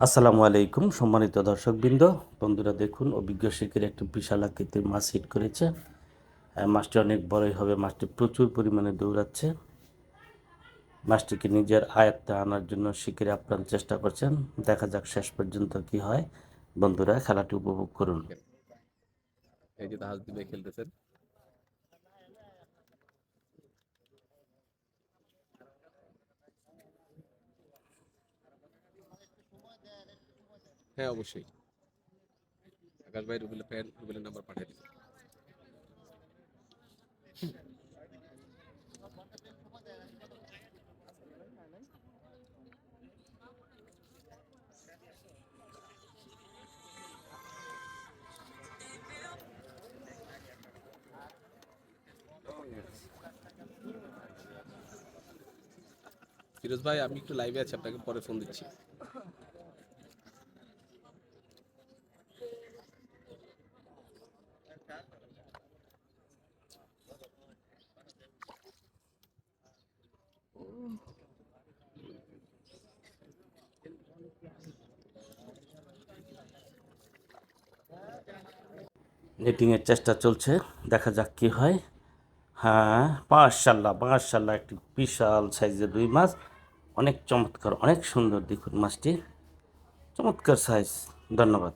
আসসালামু আলাইকুম, সম্মানিত দর্শকবৃন্দ। বন্ধুরা দেখুন, অভিজ্ঞ শিখের একটি বিশাল আকৃতির মাছ হিট করেছে। মাছটি অনেক বড়ই হবে, মাছটি প্রচুর পরিমাণে দৌড়াচ্ছে। মাছটিকে নিজের আয়ত্তে আনার জন্য শিখের আপ্রাণ চেষ্টা করছেন। দেখা যাক শেষ পর্যন্ত কি হয়। বন্ধুরা, খেলাটি উপভোগ করুন। এই যে খেলতেছেন। হ্যাঁ অবশ্যই। আকাশ ভাই রুবেলের ফ্যান রুবেলের নাম্বার পাঠিয়ে দিন ফিরোজ ভাই, আমি একটু লাইভে আছি, আপনাকে পরে ফোন দিচ্ছি। নেটিংয়ের চেষ্টা চলছে, দেখা যাক কি হয়। হ্যাঁ মাশাল্লাহ মাশাল্লাহ একটি বিশাল সাইজের রুই মাছ। অনেক চমৎকার, অনেক সুন্দর দেখুন মাছটি। চমৎকার সাইজ ধন্যবাদ।